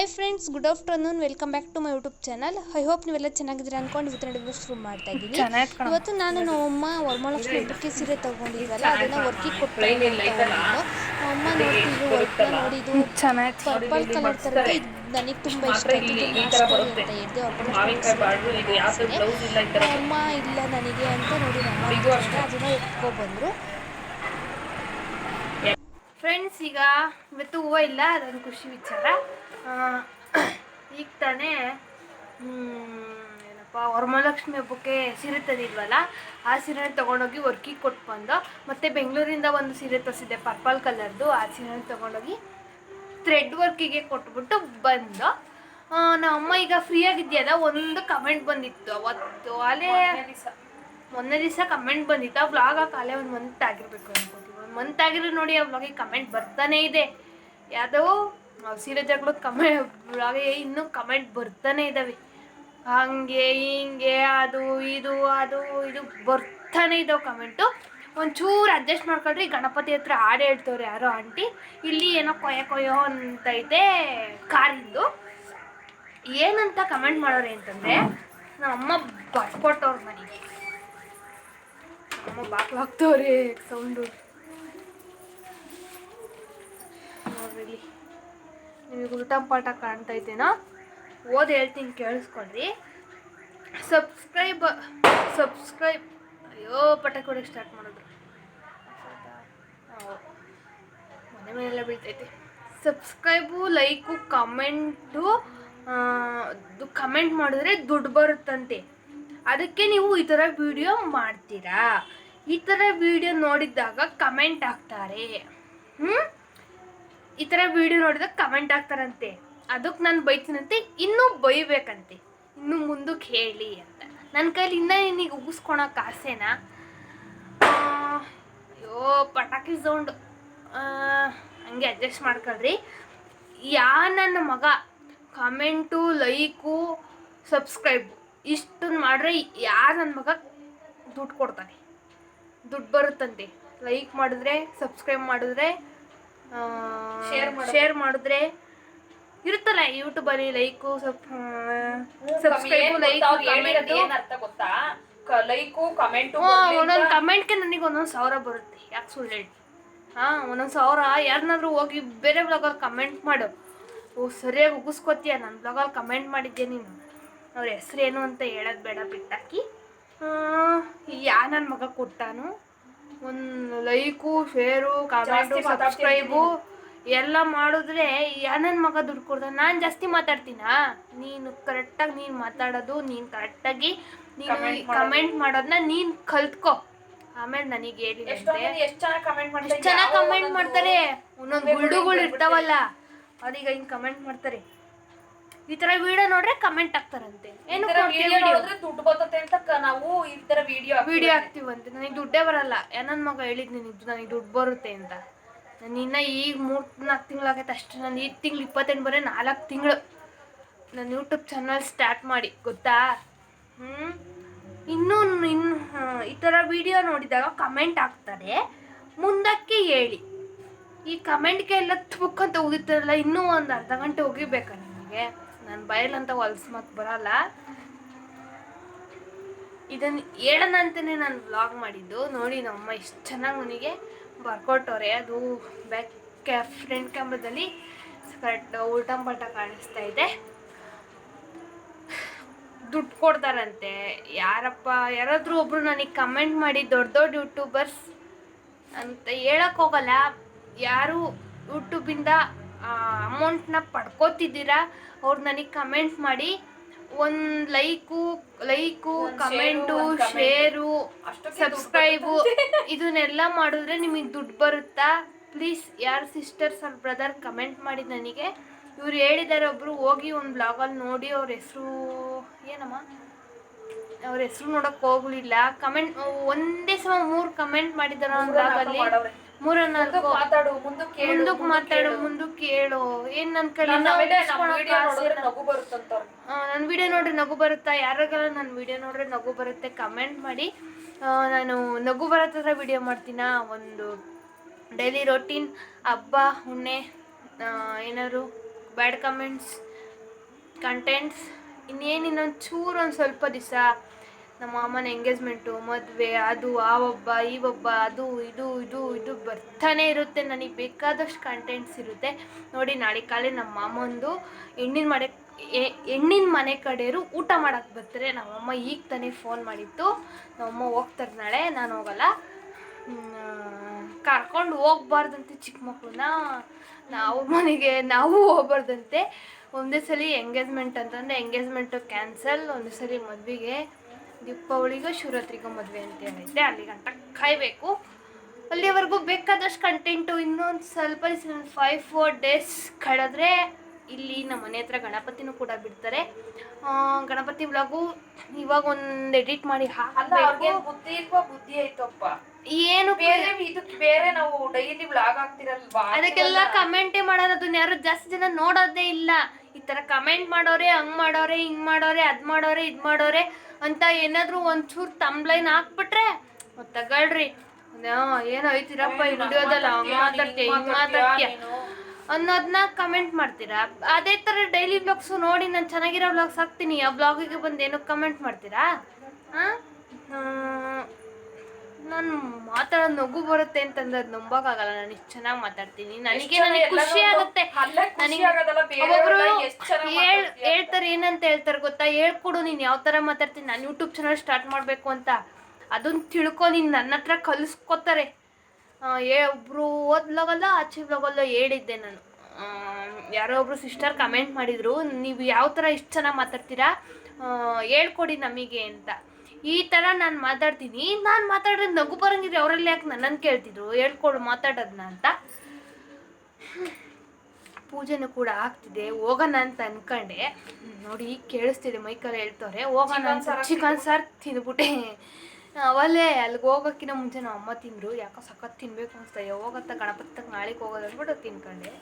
Hi friends good afternoon welcome back to my YouTube channel I hope ನೀವೆಲ್ಲ ಚೆನ್ನಾಗಿದ್ದೀರಾ ಅನ್ಕೊಂಡು ಇವತ್ತು ನಡೆದು ಶುರು ಮಾಡ್ತಾ ಇದ್ದೀನಿ ಇವತ್ತು ನಾನು ನಮ್ಮಮ್ಮ ವರಮಹಾಲಕ್ಷ್ಮಿ ಹಬ್ಬಕ್ಕೆ ಸೀರೆ ತಗೊಂಡಿದ್ವಲ್ಲ ಅದನ್ನ ವರ್ಕಿಗೆ ಕೊಟ್ಟು ಅಮ್ಮ ನೋಡ್ತೀವಿ ವರ್ಕ್ನ ನೋಡಿದ್ದು ಪರ್ಪಲ್ ಕಲರ್ ಇದು ನನಗೆ ತುಂಬ ಇಷ್ಟ ಆಯ್ತು. ಅಂತ ಹೇಳಿದೆ ಅಮ್ಮ ಇಲ್ಲ ನನಗೆ ಅಂತ ನೋಡಿ ನಮ್ಮ ಅದನ್ನ ಒಪ್ಕೊಬಂದ್ರು ಫ್ರೆಂಡ್ಸ್ ಈಗ ಇವತ್ತು ಹೂವು ಇಲ್ಲ ಅದೊಂದು ಖುಷಿ ವಿಚಾರ. ಈಗ ತಾನೇ ಏನಪ್ಪ ವರಮಹಾಲಕ್ಷ್ಮಿ ಹಬ್ಬಕ್ಕೆ ಸೀರೆ ತಂದಿದ್ವಲ್ಲ ಆ ಸೀರೆ ತೊಗೊಂಡೋಗಿ ವರ್ಕಿಗೆ ಕೊಟ್ಟು ಬಂದು ಮತ್ತು ಬೆಂಗಳೂರಿಂದ ಒಂದು ಸೀರೆ ತರಿಸಿದ್ದೆ ಪರ್ಪಲ್ ಕಲರ್ದು ಆ ಸೀರೆ ತೊಗೊಂಡೋಗಿ ಥ್ರೆಡ್ ವರ್ಕಿಗೆ ಕೊಟ್ಬಿಟ್ಟು ಬಂದು ಆ, ನಮ್ಮ ಅಮ್ಮ ಈಗ ಫ್ರೀ ಆಗಿದೆಯಲ್ಲ ಒಂದು ಕಮೆಂಟ್ ಬಂದಿತ್ತು ಅವತ್ತು ಅಲ್ಲೇ ಮೊನ್ನೆ ದಿವಸ. ಕಮೆಂಟ್ ಬಂದಿತ್ತು ಆ ವ್ಲಾಗ್ ಕಾಲೇ ಒಂದು ಮಂತ್ ಆಗಿರ್ಬೇಕು ಒಂದು ಮಂತ್ ಆಗಿದ್ರು ನೋಡಿ ವ್ಲಾಗಿಗೆ ಕಮೆಂಟ್ ಬರ್ತಾನೆ ಇದೆ. ಯಾವುದೋ ಸೀರೆ ಜಗಳ ಕಮೆಂಟ್ ಇನ್ನು ಕಮೆಂಟ್ ಬರ್ತಾನೆ ಇದ್ದಾವೆ ಹಂಗೆ, ಹಿಂಗೆ, ಅದು, ಇದು ಅದು, ಇದು ಬರ್ತಾನೆ ಇದಾವೆ ಕಮೆಂಟು ಒಂಚೂರು ಅಡ್ಜಸ್ಟ್ ಮಾಡ್ಕೊಳ್ರಿ ಗಣಪತಿ ಹತ್ರ ಹಾಡು ಹೇಳ್ತವ್ರೆ ಯಾರೋ ಆಂಟಿ. ಇಲ್ಲಿ ಏನೋ ಕೊಯ್ಯ ಕೊಯ್ಯೋ ಅಂತೈತೆ ಕಾರಿಂದು ಏನಂತ ಕಮೆಂಟ್ ಮಾಡೋರಿ ಅಂತಂದರೆ ನಮ್ಮ ಅಮ್ಮ ಬರ್ಕೊಟ್ಟವ್ರ ಮನೆಗೆ. ಅಮ್ಮ ಬಾಕ್ಲು ಹಾಕ್ತವ್ರಿ ಸೌಂಡು ನೋಡ್ರಿ ನಿಮಗೆ ಉಲ್ಟಾ ಪಾಠ ಕಾಣ್ತೈತೇನೋ ಓದಿ ಹೇಳ್ತೀನಿ ಕೇಳಿಸ್ಕೊಳ್ರಿ ಸಬ್ಸ್ಕ್ರೈಬ್ ಸಬ್ಸ್ಕ್ರೈಬ್. ಅಯ್ಯೋ ಪಟಾಕಿ ಕೊಡಕ್ಕೆ ಸ್ಟಾರ್ಟ್ ಮಾಡಿದ್ರು. ಮನೆ ಮೇಲೆಲ್ಲ ಬೀಳ್ತೈತಿ. ಸಬ್ಸ್ಕ್ರೈಬು, ಲೈಕು, ಕಮೆಂಟು ಕಮೆಂಟ್ ಮಾಡಿದ್ರೆ ದುಡ್ಡು ಬರುತ್ತಂತೆ. ಅದಕ್ಕೆ ನೀವು ಈ ಥರ ವಿಡಿಯೋ ಮಾಡ್ತೀರಾ? ಈ ಥರ ವಿಡಿಯೋ ನೋಡಿದ್ದಾಗ ಕಮೆಂಟ್ ಹಾಕ್ತಾರೆ. ಹ್ಞೂ ಈ ಥರ ವಿಡಿಯೋ ನೋಡಿದ ಕಮೆಂಟ್ ಹಾಕ್ತಾರಂತೆ ಅದಕ್ಕೆ ನಾನು ಬೈತೀನಂತೆ, ಇನ್ನೂ ಬೈಬೇಕಂತೆ. ಇನ್ನು ಮುಂದಕ್ಕೆ ಹೇಳಿ ಅಂತ. ನನ್ನ ಕೈಲಿ ಇನ್ನೂ ನಿನಗೆ ಉಗಿಸ್ಕೊಳಕ್ಕೆ ಆಸೆನಾ? ಅಯ್ಯೋ, ಪಟಾಕಿ ಸೌಂಡ್. ಹಂಗೆ ಅಡ್ಜಸ್ಟ್ ಮಾಡ್ಕೊಳ್ರಿ. ಯಾ ನನ್ನ ಮಗ ಕಮೆಂಟು ಲೈಕು ಸಬ್ಸ್ಕ್ರೈಬು ಇಷ್ಟನ್ನು ಮಾಡ್ರೆ ಯಾರು ನನ್ನ ಮಗ ದುಡ್ಡು ಕೊಡ್ತಾನೆ? ದುಡ್ಡು ಬರುತ್ತಂತೆ. ಲೈಕ್ ಮಾಡಿದ್ರೆ ಸಬ್ಸ್ಕ್ರೈಬ್ ಮಾಡಿದ್ರೆ ಶೇರ್ ಮಾಡಿದ್ರೆ ಇರುತ್ತಲ್ಲ ಯೂಟ್ಯೂಬಲ್ಲಿ ಲೈಕು ಸಬ್ಸ್ಕ್ರೈಬು ಲೈಕ್ ಕಮೆಂಟು ಗೊತ್ತಾ? ಲೈಕು ಕಮೆಂಟು ಒಂದೊಂದು ಕಮೆಂಟ್ಗೆ ನನಗೆ ಒಂದೊಂದು ಸಾವಿರ ಬರುತ್ತೆ. ಯಾಕೆ ಸುಳ್ಳು ಹೇಳಿ? ಹಾಂ ಒಂದೊಂದು ಸಾವಿರ. ಯಾರನ್ನಾದ್ರೂ ಹೋಗಿ ಬೇರೆ ಬ್ಲಾಗಲ್ಲಿ ಕಮೆಂಟ್ ಮಾಡು. ಓ ಸರಿಯಾಗಿ ಉಗಿಸ್ಕೊತೀಯ? ನನ್ನ ಬ್ಲಾಗಲ್ಲಿ ಕಮೆಂಟ್ ಮಾಡಿದ್ದೆ ನೀನು? ಅವ್ರ ಹೆಸ್ರೇನು ಅಂತ ಹೇಳೋದು ಬೇಡ ಬಿಟ್ಟಾಕಿ. ಯಾ ನನ್ನ ಮಗ ಕೊಟ್ಟಾನು? ಒಂದು ಲೈಕು ಶೇರು ಕಮೆಂಟು ಸಬ್ಸ್ಕ್ರೈಬು ಎಲ್ಲ ಮಾಡಿದ್ರೆ ಯಾನನ್ ಮಗ ದುಡ್ಡು ಕೊಡ್ತಾನೆ. ನಾನು ಜಾಸ್ತಿ ಮಾತಾಡ್ತೀನಾ? ನೀನು ಕರೆಕ್ಟಾಗಿ ನೀನು ಮಾತಾಡೋದು ನೀನು ಕರೆಕ್ಟಾಗಿ ನೀನು. ಕಮೆಂಟ್ ಮಾಡೋದನ್ನ ನೀನು ಕಲ್ತ್ಕೊ. ಆಮೇಲೆ ನನಗೆ ಹೇಳಿ ಎಷ್ಟು ಚೆನ್ನಾಗಿ ಕಮೆಂಟ್ ಮಾಡ್ತಾರೆ? ಎಷ್ಟು ಚೆನ್ನಾಗಿ ಕಮೆಂಟ್ ಮಾಡ್ತಾರೆ? ಒಂದೊಂದು ಗುಳ್ಳುಗಳು ಇರ್ತಾವಲ್ಲ. ಅದೀಗ ಹಿಂಗೆ ಕಮೆಂಟ್ ಮಾಡ್ತಾರೆ. ಈ ತರ ವಿಡಿಯೋ ನೋಡ್ರೆ ಕಮೆಂಟ್ ಹಾಕ್ತಾರಂತೆ ಏನು ವಿಡಿಯೋ ನೋಡಿದ್ರೆ ದುಡ್ಡು ಬರ್ತತೆ ಅಂತ ಕ- ನಾವು ಈ ತರ ವಿಡಿಯೋ ವಿಡಿಯೋ ಹಾಕ್ತೀವಂತೆ ನನಗೆ ದುಡ್ಡೇ ಬರಲ್ಲ. ನನ್ನ ಮಗ ಹೇಳಿದ್ ನೀನು ನನಗೆ ದುಡ್ಡು ಬರುತ್ತೆ ಅಂತ. ನಾನು ಇನ್ನ ಈಗ ಮೂರು ನಾಲ್ಕು ತಿಂಗಳಾಗೈತೆ ಅಷ್ಟೇ. ನಾನು ಈ ತಿಂಗಳು ಇಪ್ಪತ್ತೆಂಟು ಬರೀ ನಾಲ್ಕು ತಿಂಗಳು. ನನ್ನ ಯೂಟ್ಯೂಬ್ ಚಾನಲ್ ಸ್ಟಾರ್ಟ್ ಮಾಡಿ. ಗೊತ್ತಾ? ಹ್ಞೂ ಇನ್ನೂ ಇನ್ನು ಹಾ, ಈ ಥರ ವಿಡಿಯೋ ನೋಡಿದಾಗ ಕಮೆಂಟ್ ಹಾಕ್ತಾರೆ ಮುಂದಕ್ಕೆ ಹೇಳಿ. ಈ ಕಮೆಂಟ್ಗೆ ಎಲ್ಲ ತುಕ್ ಅಂತ ಉಗಿತಾರಲ್ಲ ಇನ್ನೂ ಒಂದು ಅರ್ಧ ಗಂಟೆ ಹೋಗಿಬೇಕಾ ನಿಮಗೆ? ನನ್ನ ಬಯಲಂತ ಹೊಲ್ಸ್ ಮತ್ತು ಬರಲ್ಲ. ಇದನ್ನು ಹೇಳೋಣ ಅಂತಲೇ ನಾನು ವ್ಲಾಗ್ ಮಾಡಿದ್ದು. ನೋಡಿ ನಮ್ಮಮ್ಮ ಇಷ್ಟು ಚೆನ್ನಾಗಿ ನನಗೆ ಬರ್ಕೊಟ್ಟವ್ರೆ ಅದು ಬ್ಯಾಕ್ ಕ್ಯಾ ಫ್ರಂಟ್ ಕ್ಯಾಮ್ರಾದಲ್ಲಿ ಕರೆಕ್ಟ್ ಉಲ್ಟಂ ಪಲ್ಟ ಕಾಣಿಸ್ತಾ ಇದೆ. ದುಡ್ಡು ಕೊಡ್ತಾರಂತೆ. ಯಾರಪ್ಪ, ಯಾರಾದರೂ ಒಬ್ರು ನನಗೆ ಕಮೆಂಟ್ ಮಾಡಿ ದೊಡ್ಡ ದೊಡ್ಡ ಯೂಟ್ಯೂಬರ್ಸ್ ಅಂತ ಹೇಳಕ್ ಹೋಗಲ್ಲ. ಯಾರು ಯೂಟ್ಯೂಬಿಂದ ಅಮೌಂಟ್ನ ಪಡ್ಕೋತಿದ್ದೀರಾ? ಅವ್ರು ನನಗೆ ಕಮೆಂಟ್ ಮಾಡಿ ಒಂದು like like comment. Share subscribe ಇದನ್ನೆಲ್ಲ ಮಾಡಿದ್ರೆ ನಿಮಗೆ ದುಡ್ಡು ಬರುತ್ತಾ? ಪ್ಲೀಸ್ ಯಾರು ಸಿಸ್ಟರ್ಸ್ ಅವ್ರ ಬ್ರದರ್ ಕಮೆಂಟ್ ಮಾಡಿ ನನಗೆ. ಇವ್ರು ಹೇಳಿದ್ದಾರೆ ಒಬ್ರು ಹೋಗಿ ಒಂದು ಬ್ಲಾಗಲ್ಲಿ ನೋಡಿ ಅವ್ರ ಹೆಸರು ಏನಮ್ಮ? ಅವ್ರ ಹೆಸರು ನೋಡೋಕ್ಕೆ ಹೋಗಲಿಲ್ಲ. ಕಮೆಂಟ್ ಒಂದೇ ಸಮ ಮೂರು ಕಮೆಂಟ್ ಮಾಡಿದ್ದಾರೆ ಒಂದು ಬ್ಲಾಗಲ್ಲಿ. ಮೂರ ನಾಲ್ಕು ಮಾತಾಡು ಮುಂದಕ್ಕೆ ಕೇಳು ಮುಂದಕ್ಕೆ ಮಾತಾಡು ಮುಂದಕ್ಕೆ ಕೇಳು ಏನ್ ನನ್ನ ಕಡೆ ನನ್ನ ವಿಡಿಯೋ ನೋಡಿದ್ರೆ ನಗು ಬರುತ್ತಂತ ನನ್ನ ವಿಡಿಯೋ ನೋಡ್ರಿ ನಗು ಬರುತ್ತಾ? ಯಾರಿಗೆಲ್ಲ ನನ್ನ ವಿಡಿಯೋ ನೋಡ್ರೆ ನಗು ಬರುತ್ತೆ ಕಮೆಂಟ್ ಮಾಡಿ. ನಾನು ನಗು ಬರೋ ಥರ ವಿಡಿಯೋ ಮಾಡ್ತೀನ? ಒಂದು ಡೈಲಿ ರೊಟೀನ್ ಹಬ್ಬ ಹುಣ್ಣೆ ಏನಾದ್ರು ಬ್ಯಾಡ್ ಕಮೆಂಟ್ಸ್ ಕಂಟೆಂಟ್ಸ್ ಇನ್ನೇನು ಇನ್ನೊಂದು ಚೂರು ಒಂದು ಸ್ವಲ್ಪ ದಿವಸ ನಮ್ಮ ಅಮ್ಮನ ಎಂಗೇಜ್ಮೆಂಟು ಮದುವೆ, ಅದು ಆ ಒಬ್ಬ, ಈ ಒಬ್ಬ, ಅದು, ಇದು ಇದು ಇದು ಬರ್ತಾನೆ ಇರುತ್ತೆ. ನನಗೆ ಬೇಕಾದಷ್ಟು ಕಂಟೆಂಟ್ಸ್ ಇರುತ್ತೆ. ನೋಡಿ, ನಾಳೆ ಕಾಲೇ ನಮ್ಮ ಅಮ್ಮಂದು ಹೆಣ್ಣಿನ ಎ- ಹೆಣ್ಣಿನ ಮನೆ ಕಡೆಯರು ಊಟ ಮಾಡಕ್ಕೆ ಬರ್ತಾರೆ. ನಮ್ಮಮ್ಮ ಈಗ ತಾನೇ ಫೋನ್ ಮಾಡಿತ್ತು ನಮ್ಮಮ್ಮ ಹೋಗ್ತಾರೆ ನಾಳೆ. ನಾನು ಹೋಗಲ್ಲ. ಕರ್ಕೊಂಡು ಹೋಗ್ಬಾರ್ದಂತೆ ಚಿಕ್ಕ ಮಕ್ಕಳನ್ನ ನಾವು ಮನೆಗೆ, ನಾವು ಹೋಗ್ಬಾರ್ದಂತೆ. ಒಂದೇ ಸಲ ಎಂಗೇಜ್ಮೆಂಟ್ ಅಂತಂದರೆ ಎಂಗೇಜ್ಮೆಂಟು ಕ್ಯಾನ್ಸಲ್ ಒಂದೇ ಸಲ ಮದುವೆಗೆ ದೀಪಾವಳಿಗೂ ಶಿವರಾತ್ರಿಗೂ ಮದುವೆ ಅಂತ ಹೇಳಿದ್ದೆ. ಅಲ್ಲಿಗಂಟ ಕಾಯಬೇಕು. ಅಲ್ಲಿವರೆಗೂ ಬೇಕಾದಷ್ಟು ಕಂಟೆಂಟು ಇನ್ನೊಂದು ಸ್ವಲ್ಪ ಫೈವ್ ಫೋರ್ ಡೇಸ್ ಕಳೆದ್ರೆ ಇಲ್ಲಿ ನಮ್ಮ ಮನೆ ಹತ್ರ ಗಣಪತಿನೂ ಕೂಡ ಬಿಡ್ತಾರೆ. ಗಣಪತಿ ಬ್ಲಾಗು ಇವಾಗ ಒಂದು ಎಡಿಟ್ ಮಾಡಿ ಬುದ್ಧಿ ಇಲ್ವಾ? ಬುದ್ಧಿ ಐತಪ್ಪ ಏನು ಬೇರೆ ಇದಕ್ಕೆ ಬೇರೆ ನಾವು ಡೈಲಿ ಬ್ಲಾಗ್ ಆಗ್ತಿರಲ್ವಾ ಅದಕ್ಕೆಲ್ಲ ಕಮೆಂಟೇ ಮಾಡೋದು ಅದನ್ನ ಯಾರು ಜಾಸ್ತಿ ಜನ ನೋಡೋದೇ ಇಲ್ಲ. ಈ ತರ ಕಮೆಂಟ್ ಮಾಡೋರೆ ಹಂಗ್ ಮಾಡೋರೆ ಹಿಂಗ್ ಮಾಡೋರೆ ಅದ್ ಮಾಡೋರೆ ಇದ್ ಮಾಡೋರೆ ಅಂತ ಏನಾದ್ರು ಒಂಚೂರು ತಂಬ್ಲೈನ್ ಹಾಕ್ಬಿಟ್ರೆ ತಗೊಳ್ರಿ. ಏನೋ ಐತಿರಪ್ಪ ಈ ವಿಡಿಯೋದಲ್ಲ ಹಂಗ್ ಮಾತಾಡ್ತೀಯ ಹಿಂಗ್ ಮಾತಾಡ್ತೀಯ ಅನ್ನೋದನ್ನ ಕಮೆಂಟ್ ಮಾಡ್ತೀರಾ? ಅದೇ ಥರ ಡೈಲಿ ವ್ಲಾಗ್ಸು ನೋಡಿ ನಾನು ಚೆನ್ನಾಗಿರೋ ವ್ಲಾಗ್ಸ್ ಹಾಕ್ತೀನಿ. ಆ ಬ್ಲಾಗಿಗೆ ಬಂದು ಏನೋ ಕಮೆಂಟ್ ಮಾಡ್ತೀರಾ? ಹಾಂ? ನಾನು ಮಾತಾಡೋ ನಗು ಬರುತ್ತೆ ಅಂತಂದ್ರೆ ಅದು ನಂಬೋಕ್ಕಾಗಲ್ಲ. ನಾನು ಇಷ್ಟು ಚೆನ್ನಾಗಿ ಮಾತಾಡ್ತೀನಿ. ನನಗೆ ನನಗೆ ಖುಷಿ ಆಗುತ್ತೆ. ಹೇಳ್ ಹೇಳ್ತಾರೆ ಏನಂತ ಹೇಳ್ತಾರೆ ಗೊತ್ತಾ? ಹೇಳ್ಕೊಡು ನೀನು ಯಾವ ಥರ ಮಾತಾಡ್ತೀನಿ? ನಾನು ಯೂಟ್ಯೂಬ್ ಚಾನಲ್ ಸ್ಟಾರ್ಟ್ ಮಾಡಬೇಕು ಅಂತ. ಅದನ್ನ ತಿಳ್ಕೊ ನೀನು ನನ್ನ ಹತ್ರ ಕಲಿಸ್ಕೊತಾರೆ. ಏ ಒಬ್ರು ಓದ್ಲಾಗಲ್ಲ ಆಚೆ ಬ್ಲಾಗಲ್ಲ ಹೇಳಿದ್ದೆ ನಾನು. ಯಾರೋ ಒಬ್ರು ಸಿಸ್ಟರ್ ಕಮೆಂಟ್ ಮಾಡಿದ್ರು ನೀವು ಯಾವ ಥರ ಇಷ್ಟು ಚೆನ್ನಾಗಿ ಮಾತಾಡ್ತೀರಾ? ಹೇಳ್ಕೊಡಿ ನಮಗೆ ಅಂತ. ಈ ಥರ ನಾನು ಮಾತಾಡ್ತೀನಿ. ನಾನು ಮಾತಾಡಿದ್ರೆ ನಗು ಬರಂಗಿದ್ರೆ ಅವರಲ್ಲಿ ಯಾಕೆ ನನ್ನನ್ನು ಕೇಳ್ತಿದ್ರು? ಹೇಳ್ಕೊಡು ಮಾತಾಡೋದನ್ನ ಅಂತ. ಪೂಜೆನೂ ಕೂಡ ಆಗ್ತಿದೆ. ಹೋಗೋಣ ಅಂತ ಅನ್ಕೊಂಡೆ. ನೋಡಿ ಕೇಳಿಸ್ತಿದೆ ಮೈಕಲ್ಲಿ ಹೇಳ್ತವ್ರೆ. ಹೋಗೋಣ ಅಂತ. ಚಿಕನ್ ಸಾರ್ ತಿಂದ್ಬಿಟ್ಟೆ ಅವಲ್ಲೇ ಅಲ್ಲಿಗೆ ಹೋಗೋಕ್ಕಿಂತ ಮುಂಚೆ ನಮ್ಮ ಅಮ್ಮ ತಿಂದ್ರು. ಯಾಕೋ ಸಖತ್ ತಿನ್ಬೇಕು ಅನಿಸ್ತಾ ಹೋಗತ್ತ ಗಣಪತಿ ನಾಳೆಗೆ ಹೋಗೋದು ಅಂದ್ಬಿಟ್ಟು ತಿನ್ಕೊಂಡೆ.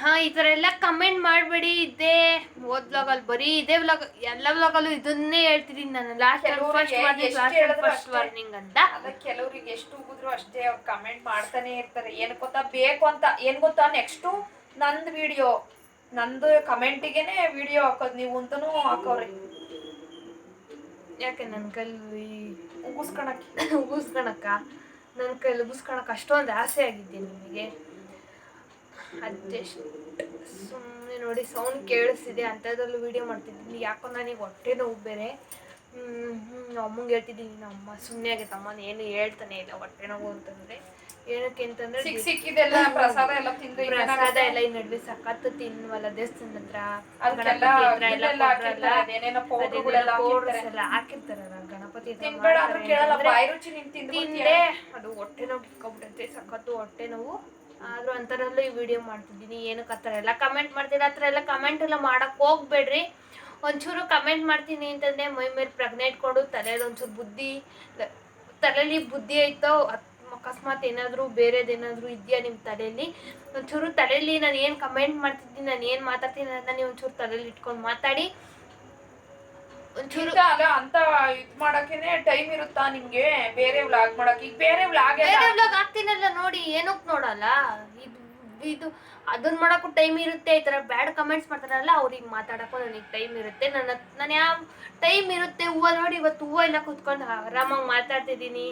ಹಾ ಈ ಥರ ಎಲ್ಲ ಕಮೆಂಟ್ ಮಾಡಬೇಡಿ. ಇದೇ ಓದ್ ವ್ಲಾಗಲ್ಲಿ ಬರೀ ಇದೇ ವ್ಲಾಗ್ ಎಲ್ಲ ವ್ಲಾಗಲ್ಲೂ ಇದನ್ನೇ ಹೇಳ್ತಿದ್ದೀನಿ ನಾನು. Last first warning last first. Warning ಅಂತ. ಕೆಲವರಿಗೆ ಕೆಲವ್ರಿಗೆ ಎಷ್ಟು ಉಗಿದ್ರು ಅಷ್ಟೇ ಅವ್ರು ಕಮೆಂಟ್ ಮಾಡ್ತಾನೆ ಇರ್ತಾರೆ. ಏನು ಗೊತ್ತಾ? ಬೇಕು ಅಂತ ಏನ್ ಗೊತ್ತಾ? ನೆಕ್ಸ್ಟು ನಂದು ವಿಡಿಯೋ ನಂದು ಕಮೆಂಟಿಗೆನೆ ವಿಡಿಯೋ ಹಾಕೋದು ನೀವು ಅಂತನೂ ಹಾಕೋರಿ. ಯಾಕೆ ನನ್ನ ಕೈಲಿ ಉಗಿಸ್ಕೊಳಕ್ಕೆ ಉಗಿಸ್ಕೊಳಕ್ಕ? ನನ್ನ ಕೈಲಿ ಉಗಿಸ್ಕೊಳಕ್ಕೆ ಅಷ್ಟೊಂದು ಆಸೆ ಆಗಿದ್ದೆ ನಿಮಗೆ. ಅಡ್ಜಸ್ಟ್ ಸುಮ್ಮನೆ ನೋಡಿ ಸೌಂಡ್ ಕೇಳಿಸ್ತಿದೆ ಅಂಥದ್ರಲ್ಲೂ ವೀಡಿಯೋ ಮಾಡ್ತಿದ್ದೀನಿ. ಯಾಕೋ ನನಗೆ ಹೊಟ್ಟೆ ನೋವು ಬೇರೆ. ಹ್ಞೂ ಅಮ್ಮಂಗೆ ಹೇಳ್ತಿದ್ದೀನಿ, ನಮ್ಮ ಸುಮ್ಮನೆ ಆಗೈತೆ, ಅಮ್ಮನ ಏನು ಹೇಳ್ತಾನೆ ಇಲ್ಲ, ಹೊಟ್ಟೆ ನೋವು ಅಂತಂದರೆ. ಏನಕ್ಕೆ ಅಂತಂದ್ರೆ ಸಿಕ್ ಸಿಕ್ಕಿದೆಲ್ಲ ಪ್ರಸಾದ ಎಲ್ಲ ತಿಂದು ಪ್ರಸಾದ ಎಲ್ಲ ಈ ನಡುವೆ ಸಖತ್ ತಿನ್ವಲ್ಲ ದೇವಸ್ಥಾನದ ಹತ್ರ. ಹತ್ರ ಎಲ್ಲ ಹಾಕಿರ್ತಾರಲ್ಲ ಗಣಪತಿ ತಿಂದು ಅದು ಹೊಟ್ಟೆ ನೋವು ಇಟ್ಕೊಬಿಟ್ಟೈತೆ ಸಖತ್ತು ಹೊಟ್ಟೆ ನೋವು. ಆದ್ರೂ ಅಂಥದ್ರಲ್ಲೂ ಈ ವಿಡಿಯೋ ಮಾಡ್ತಿದ್ದೀನಿ ಏನಕ್ಕೆ ಆ ಥರ ಎಲ್ಲ ಕಮೆಂಟ್ ಮಾಡ್ತೀರಾ? ಆ ಥರ ಎಲ್ಲ ಕಮೆಂಟ್ ಎಲ್ಲ ಮಾಡಕ್ ಹೋಗ್ಬೇಡ್ರಿ. ಒಂಚೂರು ಕಮೆಂಟ್ ಮಾಡ್ತೀನಿ ಅಂತಂದ್ರೆ ಮೈ ಮೇಲೆ ಪ್ರಜ್ಞೆ ಇಟ್ಕೊಂಡು ತಲೆಯಲ್ಲಿ ಒಂಚೂರು ಬುದ್ಧಿ ತಲೆಯಲ್ಲಿ ಬುದ್ಧಿ ಐತೋ ಅಕಸ್ಮಾತ್ ಏನಾದರೂ ಬೇರೆದೇನಾದರೂ ಇದೆಯಾ ನಿಮ್ಮ ತಲೆಯಲ್ಲಿ ಒಂಚೂರು ತಲೆಯಲ್ಲಿ ನಾನು ಏನು ಕಮೆಂಟ್ ಮಾಡ್ತಿದ್ದೀನಿ ನಾನು ಏನು ಮಾತಾಡ್ತೀನಿ ಅಂತ ನೀವು ಒಂಚೂರು ತಲೆಯಲ್ಲಿ ಇಟ್ಕೊಂಡು ಮಾತಾಡಿ. ಒಂಚೂರು ಅಲ್ಲ ಅಂತ ಇದ್ ಮಾಡಕ್ಕೇನೆ ಟೈಮ್ ಇರುತ್ತಾ ನಿಮ್ಗೆ? ಬೇರೆ ವ್ಲಾಗ್ ಮಾಡಕ್ ಈಗ ಬೇರೆ ವ್ಲಾಗ್ ಬೇರೆ ವ್ಲಾಗ್ ಹಾಕ್ತೀನಲ್ಲ ನೋಡಿ ಏನಕ್ಕೆ ನೋಡಲ್ಲ? ಇದು ಇದು ಅದನ್ನ ಮಾಡಕ್ಕೂ ಟೈಮ್ ಇರುತ್ತೆ ಈ ಥರ ಬ್ಯಾಡ್ ಕಮೆಂಟ್ಸ್ ಮಾಡ್ತಾರಲ್ಲ ಅವ್ರಿಗೆ ಮಾತಾಡಕ್ಕೂ ನನಗೆ ಟೈಮ್ ಇರುತ್ತೆ. ನನ್ನ ನಾನು ಯಾವ ಟೈಮ್ ಇರುತ್ತೆ ಹೂವು ನೋಡಿ ಇವತ್ತು ಹೂವು ಎಲ್ಲ ಕುತ್ಕೊಂಡು ಆರಾಮಾಗಿ ಮಾತಾಡ್ತಿದ್ದೀನಿ.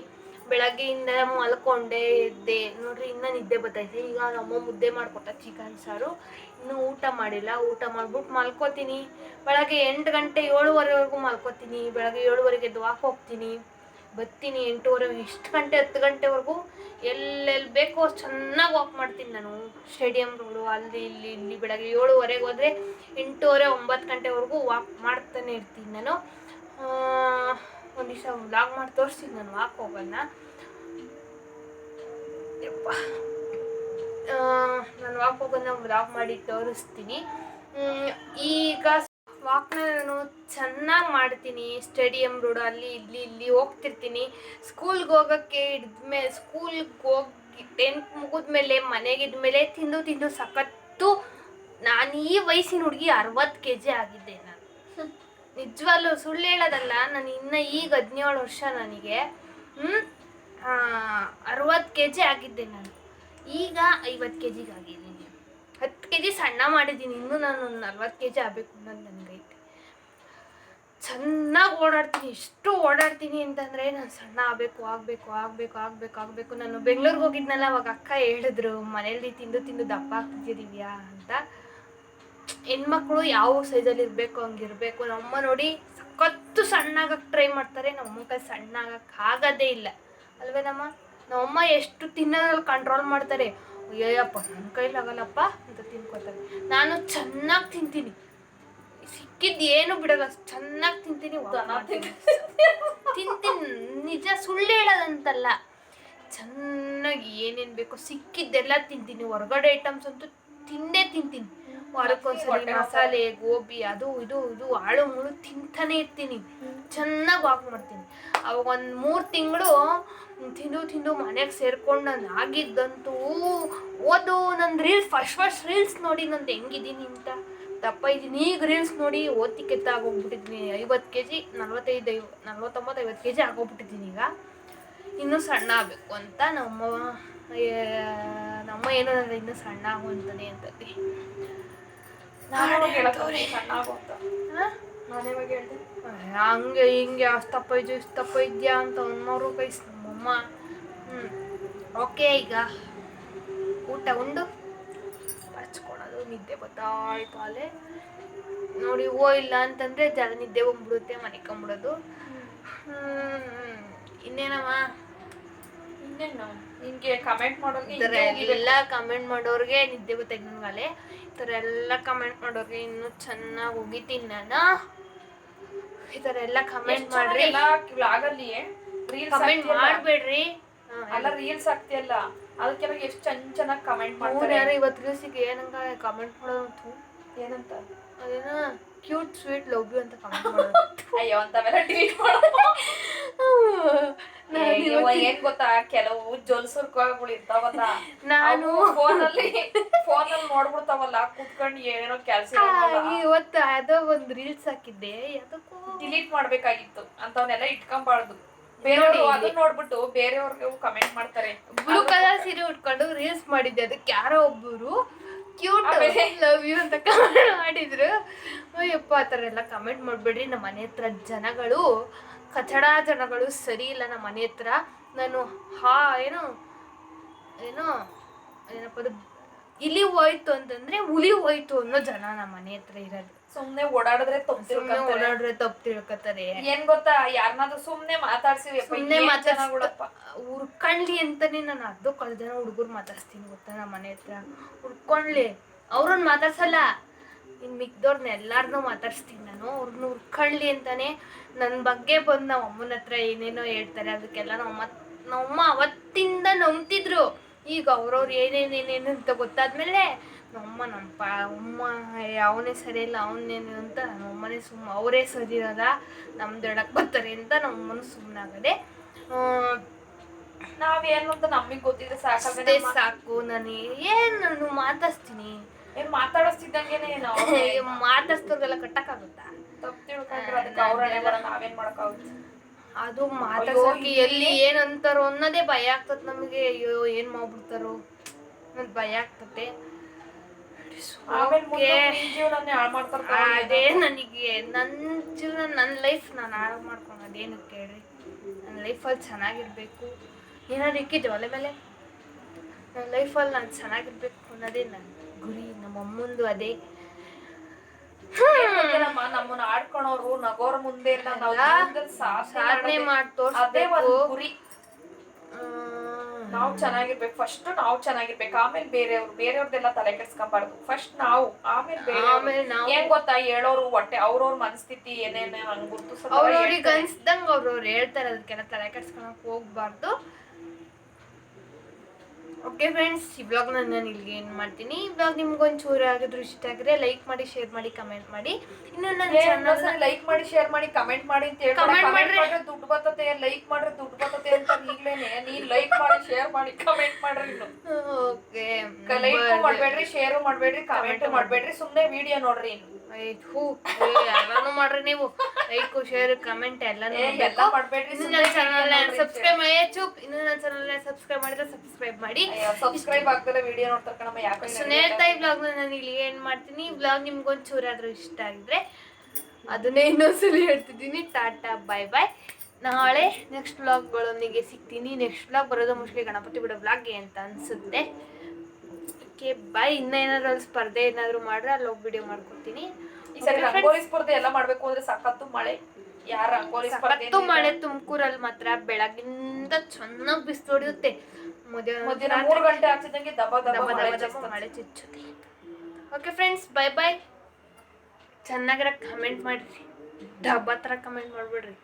ಬೆಳಗ್ಗೆಯಿಂದ ಮಲ್ಕೊಂಡೆ ಇದ್ದೆ. ನೋಡ್ರಿ, ಇನ್ನೂ ನಿದ್ದೆ ಬರ್ತೈತೆ ಈಗ ನಮ್ಮ ಮುದ್ದೆ ಮಾಡ್ಕೊಟ್ಟ ಚಿಕನ್ ಸಾರು. ಇನ್ನೂ ಊಟ ಮಾಡಿಲ್ಲ. ಊಟ ಮಾಡ್ಬಿಟ್ಟು ಮಲ್ಕೋತೀನಿ. ಬೆಳಗ್ಗೆ ಎಂಟು ಗಂಟೆ ಏಳುವರೆವರೆಗೂ ಮಲ್ಕೋತೀನಿ. ಬೆಳಗ್ಗೆ ಏಳುವರೆಗೆ ದ್ವಾಕ್ ಹೋಗ್ತೀನಿ. ಬರ್ತೀನಿ ಎಂಟೂವರೆ ಇಷ್ಟು ಗಂಟೆ, ಹತ್ತು ಗಂಟೆವರೆಗೂ. ಎಲ್ಲೆಲ್ಲಿ ಬೇಕೋ ಚೆನ್ನಾಗಿ ವಾಕ್ ಮಾಡ್ತೀನಿ ನಾನು. ಸ್ಟೇಡಿಯಂ ರೋಡು ಅಲ್ಲಿ, ಇಲ್ಲಿ ಇಲ್ಲಿ ಬೆಳಗ್ಗೆ ಏಳುವರೆಗೆ ಹೋದರೆ ಎಂಟೂವರೆ, ಒಂಬತ್ತು ಗಂಟೆವರೆಗೂ ವಾಕ್ ಮಾಡ್ತಾನೆ ಇರ್ತೀನಿ ನಾನು. ಒಂದು ದಿವಸ ವ್ಲಾಗ್ ಮಾಡಿ ತೋರಿಸ್ತೀನಿ ನಾನು ವಾಕ್ ಯಪ್ಪ. ನಾನು ವಾಕ್ ಹೋಗೋದನ್ನ ವ್ಲಾಗ್ ಮಾಡಿ ತೋರಿಸ್ತೀನಿ. ಈಗ ವಾಕ್ನ ನಾನು ಚೆನ್ನಾಗಿ ಮಾಡ್ತೀನಿ. ಸ್ಟೇಡಿಯಂ ರೋಡ್ ಅಲ್ಲಿ ಇಲ್ಲಿ ಇಲ್ಲಿ ಹೋಗ್ತಿರ್ತೀನಿ. ಸ್ಕೂಲ್ಗೆ ಹೋಗೋಕ್ಕೆ ಹಿಡಿದ್ಮೇಲೆ ಸ್ಕೂಲ್ಗೆ ಹೋಗಿ ಟೆಂತ್ ಮುಗಿದ್ಮೇಲೆ ಮನೆಗೆ ಇದ್ಮೇಲೆ ತಿಂದು ತಿಂದು ಸಖತ್ತು ನಾನು ಈ ವಯಸ್ಸಿನ ಹುಡುಗಿ ಅರವತ್ತು ಕೆ ಜಿ ಆಗಿದ್ದೆ ನಾನು ನಿಜವಾಗ್ಲೂ ಸುಳ್ಳು ಹೇಳೋದಲ್ಲ, ನಾನು ಇನ್ನು ಈಗ ಹದಿನೇಳು ವರ್ಷ ನನಗೆ. ಅರವತ್ತು ಕೆ ಜಿ ಆಗಿದ್ದೆ ನಾನು. ಈಗ ಐವತ್ತು ಕೆ ಜಿಗೆ ಆಗಿದ್ದೀನಿ. ಹತ್ತು ಕೆ ಜಿ ಸಣ್ಣ ಮಾಡಿದ್ದೀನಿ. ಇನ್ನೂ ನಾನು ಒಂದು ನಲ್ವತ್ತು ಕೆ ಜಿ ಆಗಬೇಕು ಅನ್ನೋದು ನನಗೈತೆ. ಚೆನ್ನಾಗಿ ಓಡಾಡ್ತೀನಿ. ಎಷ್ಟು ಓಡಾಡ್ತೀನಿ ಅಂತಂದರೆ ನಾನು ಸಣ್ಣ ಆಗಬೇಕು ಆಗಬೇಕು ಆಗಬೇಕು ಆಗಬೇಕು ಆಗಬೇಕು. ನಾನು ಬೆಂಗ್ಳೂರಿಗೆ ಹೋಗಿದ್ನಲ್ಲ, ಅವಾಗ ಅಕ್ಕ ಹೇಳಿದ್ರು ಮನೇಲಿ ತಿಂದು ತಿಂದು ದಪ್ಪ ಆಗ್ತಿದ್ದೀವ್ಯಾ ಅಂತ. ಹೆಣ್ಮಕ್ಳು ಯಾವ ಸೈಜಲ್ಲಿ ಇರಬೇಕು ಹಂಗಿರ್ಬೇಕು ನಮ್ಮಮ್ಮ ನೋಡಿ ಸಖತ್ತು ಸಣ್ಣಾಗಕ್ಕೆ ಟ್ರೈ ಮಾಡ್ತಾರೆ. ನಮ್ಮ ಕೈ ಸಣ್ಣ ಆಗಕ್ಕೆ ಆಗೋದೇ ಇಲ್ಲ. ಅಲ್ವೇನಮ್ಮ ನಮ್ಮಮ್ಮ ಎಷ್ಟು ತಿನ್ನೋದ್ರಲ್ಲಿ ಕಂಟ್ರೋಲ್ ಮಾಡ್ತಾರೆ. ಅಯ್ಯಪ್ಪ ನನ್ನ ಕೈಲಾಗಲ್ಲಪ್ಪ ಅಂತ ತಿನ್ಕೋತಾರೆ. ನಾನು ಚೆನ್ನಾಗಿ ತಿಂತೀನಿ. ಸಿಕ್ಕಿದ್ದು ಏನು ಬಿಡಲ್ಲ ಚೆನ್ನಾಗಿ ತಿಂತೀನಿ. ತಿಂತೀನಿ. ನಿಜ ಸುಳ್ಳು ಹೇಳೋದಂತಲ್ಲ. ಚೆನ್ನಾಗಿ ಏನೇನು ಬೇಕೋ ಸಿಕ್ಕಿದ್ದೆಲ್ಲ ತಿಂತೀನಿ. ಹೊರಗಡೆ ಐಟಮ್ಸ್ ಅಂತೂ ತಿಂದೇ ತಿಂತೀನಿ. ವಾರಕ್ಕೊಂದ್ಸಲಿ ಮಸಾಲೆ ಗೋಬಿ ಅದು ಇದು ಇದು ಆಳು ಮುಳು ತಿಂತಾನೆ ಇರ್ತೀನಿ. ಚೆನ್ನಾಗಿ ವಾಕ್ ಮಾಡ್ತೀನಿ. ಅವಾಗ ಒಂದು ಮೂರು ತಿಂಗಳು ತಿಂದು ತಿಂದು ಮನೆಗೆ ಸೇರ್ಕೊಂಡು ನಾನು ಆಗಿದ್ದಂತೂ ಓದು ನನ್ನ ರೀಲ್ಸ್ ಫಸ್ಟ್ ಫಸ್ಟ್ ರೀಲ್ಸ್ ನೋಡಿ ನಂದು ಹೆಂಗಿದ್ದೀನಿ ಅಂತ. ದಪ್ಪ ಇದ್ದೀನಿ ಈಗ ರೀಲ್ಸ್ ನೋಡಿ ಓದ್ತಿ ಕೆತ್ತಾಗೋಗ್ಬಿಟ್ಟಿದ್ದೀನಿ ಐವತ್ತು ಕೆ ಜಿ ನಲ್ವತ್ತೈದು ಐವ ನಲ್ವತ್ತೊಂಬತ್ತು ಐವತ್ತು ಕೆ ಜಿ ಆಗೋಗ್ಬಿಟ್ಟಿದ್ದೀನಿ ಈಗ. ಇನ್ನೂ ಸಣ್ಣ ಆಗಬೇಕು ಅಂತ ನಮ್ಮ ನಮ್ಮ ಏನೋ ಇನ್ನೂ ಸಣ್ಣ ಆಗು ಅಂತಾನೆ ಹಾಂ? ಹಂಗೆ ಹಿಂಗೆ ಅಷ್ಟಪ್ಪ ಇದ್ದು ಇಷ್ಟಪ್ಪ ಇದೆಯಾ ಅಂತ ಅನ್ನೋರು ಕೈಸ್ ನಮ್ಮಮ್ಮ. ಹ್ಞೂ ಓಕೆ ಈಗ. ಊಟ ಉಂಡು? ಹಚ್ಕೊಳೋದು ನಿದ್ದೆ ಬರ್ತಾಯ್ತು ಅಲ್ಲೇ. ನೋಡಿ ಓ ಇಲ್ಲ ಅಂತಂದರೆ ಜಲ ನಿದ್ದೆ ಬಂದ್ಬಿಡುತ್ತೆ ಮನೆಕೊಂಬಿಡೋದು ಇನ್ನೇನಮ್ಮ? ಇನ್ನೇನು? ನಿನ್ಗೆ ಕಮೆಂಟ್ ಮಾಡೋರ್ಗೆ ಈ ಥರ ಎಲ್ಲ ಕಮೆಂಟ್ ಮಾಡೋರ್ಗೆ ನಿದ್ದೆ ಬರ್ತೈತೆ ನನ್ಗಲೆ ಈ ಥರ ಎಲ್ಲ ಕಮೆಂಟ್ ಮಾಡೋರ್ಗೆ ಇನ್ನೂ ಚೆನ್ನಾಗಿ ಹೋಗಿತೀನಿ ನಾನು. ಈ ಥರ ಎಲ್ಲ ಕಮೆಂಟ್ ಮಾಡ್ರಿ. ವ್ಲಾಗಲ್ಲಿ ರೀಲ್ಸ್ ಕಮೆಂಟ್ ಮಾಡಬೇಡ್ರಿ. ಅಲ್ಲ ರೀಲ್ಸ್ ಆಗ್ತಿಯಲ್ಲ ಅದಕ್ಕೆಲ್ಲ ಎಷ್ಟು ಚೆನ್ನ ಚೆನ್ನಾಗಿ ಕಮೆಂಟ್ ಮಾಡ್ತಾರೆ? ಯಾರು ಇವತ್ತು ರೀಲ್ಸಿಗೆ ಏನಂಗ ಕಮೆಂಟ್ ಮಾಡೋದು ಏನಂತ? ಅದೇನ ಕ್ಯೂಟ್ ಸ್ವೀಟ್ ಲವ್ ಯು ಅಂತ ಕಮೆಂಟ್ ಮಾಡೋದು. ಅಯ್ಯೋ ಅಂತವೆಲ್ಲ ಡಿಲೀಟ್ ಏನ್ ಗೊತ್ತಾ ಕೆಲವು ಜೊಲ್ಸುರ್ಕಗಳು ಇರ್ತಾವಲ್ಲ. ನಾನು ಫೋನಲ್ಲಿ ಫೋನಲ್ಲಿ ನೋಡ್ಬಿಡ್ತಾವಲ್ಲ ಕುತ್ಕೊಂಡು ಏನೋ ಕೆಲಸ ಇವತ್ತು ಅದೋ ಒಂದು ರೀಲ್ಸ್ ಹಾಕಿದ್ದೆ ಅದಕ್ಕೂ ಡಿಲೀಟ್ ಮಾಡ್ಬೇಕಾಗಿತ್ತು. ಅಂತವನ್ನೆಲ್ಲ ಇಟ್ಕೊಂಬಾರ್ದು. ಬೇರೆಯವರು ಅದನ್ನ ನೋಡ್ಬಿಟ್ಟು ಬೇರೆಯವ್ರಿಗೆ ಕಮೆಂಟ್ ಮಾಡ್ತಾರೆ. ಬ್ಲೂ ಕಲರ್ ಸೀರೆ ಉಟ್ಕೊಂಡು ರೀಲ್ಸ್ ಮಾಡಿದ್ದೆ. ಅದಕ್ಕೆ ಯಾರೋ ಒಬ್ಬರು ಕ್ಯೂಟ್? ಲವ್ ಯು ಅಂತ ಕಮೆಂಟ್ ಮಾಡಿದ್ರು. ಅಯ್ಯಪ್ಪ ಆ ಥರ ಎಲ್ಲ ಕಮೆಂಟ್ ಮಾಡಿಬಿಡ್ರಿ. ನಮ್ಮ ಮನೆ ಹತ್ರ ಜನಗಳು ಕಚಡ ಜನಗಳು ಸರಿ ಇಲ್ಲ ನಮ್ಮ ಮನೆ ಹತ್ರ. ನಾನು ಹಾ ಏನು ಏನೋ ಏನಪ್ಪ ಅದು ಇಲಿ ಹೋಯ್ತು ಅಂತಂದ್ರೆ ಹುಲಿ ಹೋಯ್ತು ಅನ್ನೋ ಜನ ನಮ್ಮ ಮನೆ ಹತ್ರ ಇರೋದು. ಸುಮ್ನೆ ಓಡಾಡಿದ್ರೆ ಓಡಾಡ್ರೆ ತಪ್ಪು ತಿಳ್ಕೊತಾರೆ. ಏನ್ ಗೊತ್ತಾ? ಯಾರನ್ನಾದ್ರೂ ಸುಮ್ನೆ ಮಾತಾಡ್ಸಿವಿ ಸುಮ್ನೆ ಮಾತಾಡ್ಸಪ್ಪ ಹುರ್ಕೊಳ್ಳಿ ಅಂತಾನೆ ನಾನು ಅದು ಜನ ಹುಡುಗರು ಮಾತಾಡ್ಸ್ತೀನಿ ಗೊತ್ತಾ ನಮ್ಮ ಮನೆ ಹತ್ರ. ಹುಡ್ಕೊಂಡ್ಲಿ ಅವ್ರನ್ನ ಮಾತಾಡ್ಸಲ್ಲ. ಇನ್ ಮಿಕ್ದವ್ರನ್ನ ಎಲ್ಲಾರನ್ನೂ ಮಾತಾಡ್ಸ್ತೀನಿ ನಾನು. ಅವ್ರನ್ನ ಹುರ್ಕೊಳ್ಳಿ ಅಂತಾನೆ ನನ್ನ ಬಗ್ಗೆ ಬಂದು ನಮ್ಮ ಅಮ್ಮನ ಹತ್ರ ಏನೇನೋ ಹೇಳ್ತಾರೆ ಅದಕ್ಕೆಲ್ಲ ನಮ್ಮಮ್ಮ ನಮ್ಮಮ್ಮ ಅವತ್ತಿಂದ ನಂಬ್ತಿದ್ರು. ಈಗ ಅವ್ರವ್ರು ಏನೇನೇನೇನು ಅಂತ ಗೊತ್ತಾದ್ಮೇಲೆ ನಮ್ಮಮ್ಮ ನಮ್ಮ ಪ ಅಮ್ಮ ಅವನೇ ಸರಿ ಇಲ್ಲ ಅವನೇನು ಅಂತ ನಮ್ಮಮ್ಮನೇ ಸುಮ್ಮ ಅವರೇ ಸರಿ ಇರೋದ? ನಮ್ದು ಹೇಳಕ್ ಬರ್ತಾರೆ ಅಂತ ನಮ್ಮಮ್ಮನೂ ಸುಮ್ಮನಾಗದೆ ನಾವೇನು ಅಂತ ನಮಗೆ ಗೊತ್ತಿದ್ರೆ ಸಾಕಾಗದೆ ಸಾಕು ನಾನು. ಏನು ನಾನು ಮಾತಾಡ್ತೀನಿ ಏನು ಮಾತಾಡಿಸ್ತಿದ್ದಂಗೆನೆ ನಾವು ಮಾತಾಡ್ಸ್ದವ್ರಿಗೆಲ್ಲ ಕಟ್ಟಕ್ಕಾಗುತ್ತಾ? ತಪ್ಪು ತಿಳ್ಕೊಂಡ್ರೆ ಅದಕ್ಕೆ ಅವ್ರನ್ನೇ ನಾವೇನ್ ಮಾಡಕ್ಕಾಗುತ್ತೆ ಅದು ಮಾತಾಡ್ಸೋಕೆ ಎಲ್ಲಿ ಏನಂತಾರೋ ಅಂತಾರೋ ಅನ್ನೋದೇ ಭಯ ಆಗ್ತದೆ ನಮಗೆ. ಅಯ್ಯೋ ಏನ್ ಮಾಡ್ಬಿಡ್ತಾರೋ. ಅಂತ ಭಯ ಆಗ್ತತೆ ಅದೇ ನನಗೆ. ನನ್ನ ಜೀವನ ನನ್ನ ಲೈಫ್ ನಾನು ಹಾಳು ಮಾಡ್ಕೊಂಡು ಅದೇನು ಕೇಳ್ರಿ ನನ್ನ ಲೈಫಲ್ಲಿ ಚೆನ್ನಾಗಿರ್ಬೇಕು ಏನಾದ್ರು ಇಕ್ಕಿದ್ದೆ ಒಲೆ ಮೇಲೆ? ನನ್ನ ಲೈಫಲ್ಲಿ ನಾನು ಚೆನ್ನಾಗಿರ್ಬೇಕು ಅನ್ನೋದೇ ನನ್ನ ಗುರಿ ನಮ್ಮ ಅಮ್ಮಂದು ಅದೇ. ನಮ್ಮನ್ನ ಆಡ್ಕೊಳೋರು ನಗೋರ್ ಮುಂದೆ ಎಲ್ಲ ನಾವು? ಜೀವನದಲ್ಲಿ ಸಾಧನೆ ಮಾಡಿ ಅದೇ ಒಂದು ಗುರಿ. ನಾವು ಚೆನ್ನಾಗಿರ್ಬೇಕು. ಫಸ್ಟ್ ನಾವು ಚೆನ್ನಾಗಿರ್ಬೇಕು. ಆಮೇಲೆ ಬೇರೆಯವ್ರು ಬೇರೆಯವ್ರದೆಲ್ಲ ತಲೆ ಕೆಡ್ಸ್ಕೊಂಬಾರ್ದು. ಫಸ್ಟ್ ನಾವು ಆಮೇಲೆ ಬೇರೆ ಆಮೇಲೆ ನಾವು ಏನ್ ಗೊತ್ತಾ? ಹೇಳೋರು ಹೊಟ್ಟೆ ಅವ್ರವ್ರ ಮನಸ್ಥಿತಿ ಏನೇನೇ ಹಂಗ್ ಗುರ್ತಿಸೋ ಅವ್ರವ್ರಿಗೆ ಅನ್ಸ್ದಂಗ ಅವ್ರವ್ರು ಹೇಳ್ತಾರೆ ಅದಕ್ಕೆಲ್ಲ ತಲೆ ಕೆಡ್ಸ್ಕೊಳಕ್ ಹೋಗ್ಬಾರ್ದು. ಓಕೆ ಫ್ರೆಂಡ್ಸ್ ಈ ಬ್ಲಾಗ್ ನಾನು ಇಲ್ಲಿಗೆ ಏನು ಮಾಡ್ತೀನಿ. ಈ ಬ್ಲಾಗ್ ನಿಮ್ಗೊಂದು ಚೂರು ಆಗಿದ್ರು ಇಷ್ಟ ಆಗಿದ್ರೆ ಲೈಕ್ ಮಾಡಿ ಶೇರ್ ಮಾಡಿ ಕಮೆಂಟ್ ಮಾಡಿ. ಇನ್ನು ನನ್ನ ಚಾನಲ್ ಲೈಕ್ ಮಾಡಿ ಶೇರ್ ಮಾಡಿ ಕಮೆಂಟ್ ಮಾಡಿ ಅಂತ ಹೇಳಿ ಕಮೆಂಟ್ ಮಾಡಿದ್ರೆ ದುಡ್ಡು ಬರ್ತತೆ ಲೈಕ್ ಮಾಡಿದ್ರೆ ದುಡ್ಡು ಬರ್ತತೆ ಅಂತ ಈಗ್ಲೇನೆ ನೀನ್ ಲೈಕ್ ಮಾಡಿ ಶೇರ್ ಮಾಡಿ ಕಮೆಂಟ್ ಮಾಡ್ರಿ ಓಕೆ ಲೈಕ್ ಮಾಡ್ಬೇಡ್ರಿ ಶೇರ್ ಮಾಡ್ಬೇಡ್ರಿ ಕಮೆಂಟ್ ಮಾಡ್ಬೇಡ್ರಿ ಸುಮ್ನೆ ವಿಡಿಯೋ ನೋಡ್ರಿ ಇನ್ನು ಹೂ ಎಲ್ಲಾನು ಮಾಡ್ರಿ ನೀವು. ಲೈಕ್ ಶೇರ್ ಕಮೆಂಟ್ ಎಲ್ಲಾನು ಎಲ್ಲ ಮಾಡ್ಬೇಡ್ರಿ ಇನ್ನು ನನ್ನ ಚಾನಲ್ ಸಬ್ಸ್ಕ್ರೈಬ್ ಮಾಡಿ ಚುಪ್ ಇನ್ನು ನನ್ನ ಚಾನಲ್ ಸಬ್ಸ್ಕ್ರೈಬ್ ಮಾಡಿದ್ರೆ ಸಬ್ಸ್ಕ್ರೈಬ್ ಮಾಡಿ. ಸಬ್ಸ್ಕ್ರೈಬ್ ಆಗ್ತಾರೆ ವಿಡಿಯೋ ನೋಡ್ತಾರೆ ಕಣಮ್ಮ ಯಾಕೆ ಸುನೇಲ್ ತಾಯಿ ಬ್ಲಾಗ್ನ ನಾನು ಇಲ್ಲಿ ಏನ್ ಮಾಡ್ತೀನಿ. ಬ್ಲಾಗ್ ನಿಮ್ಗೊಂದು ಚೂರಾದ್ರೂ ಇಷ್ಟ ಆಗಿದ್ರೆ ಅದನ್ನೇ ಇನ್ನೊಂದ್ಸಲಿ ಹೇಳ್ತಿದ್ದೀನಿ. ಟಾಟಾ ಬಾಯ್ ಬಾಯ್ ನಾಳೆ ನೆಕ್ಸ್ಟ್ ವ್ಲಾಗ್ಗಳೊಂದಿಗೆ ಸಿಗ್ತೀನಿ. ನೆಕ್ಸ್ಟ್ ವ್ಲಾಗ್ ಬರೋದು ಮೋಸ್ಟ್ಲಿ ಗಣಪತಿ ಬಿಡೋ ವ್ಲಾಗ್ಗೆ ಅಂತ ಅನ್ಸುತ್ತೆ. ಓಕೆ ಬಾಯ್ ಇನ್ನೂ ಏನಾದ್ರು ಅಲ್ಲಿ ಸ್ಪರ್ಧೆ ಏನಾದ್ರು ಮಾಡ್ರೆ ಅಲ್ಲಿ ಹೋಗಿ ವಿಡಿಯೋ ಮಾಡ್ಕೊತೀನಿ ಈ ಸರಿ ರಂಗೋಲಿ ಸ್ಪರ್ಧೆ ಎಲ್ಲ ಮಾಡಬೇಕು ಅಂದ್ರೆ ಸಖತ್ತು ಮಳೆ. ಯಾರ ರಂಗೋಲಿ ಸ್ಪರ್ಧೆ ಸಖತ್ತು ಮಳೆ ತುಮಕೂರಲ್ಲಿ ಮಾತ್ರ ಬೆಳಗಿಂದ ಚೆನ್ನಾಗಿ ಬಿಸಿಲು ಹೊಡೆಯುತ್ತೆ ಮಧ್ಯಾಹ್ನ ಮೂರು ಗಂಟೆ ಆಗ್ತಿದ್ದಂಗೆ ದಬ ದಬ ದಬ ಮಳೆ ಚುಚ್ಚುತ್ತೆ. ಓಕೆ ಫ್ರೆಂಡ್ಸ್ ಬೈ ಬೈ ಚೆನ್ನಾಗಿರ ಕಮೆಂಟ್ ಮಾಡಿರಿ. ಡಬ್ಬ ಥರ ಕಮೆಂಟ್ ಮಾಡಿಬಿಡ್ರಿ.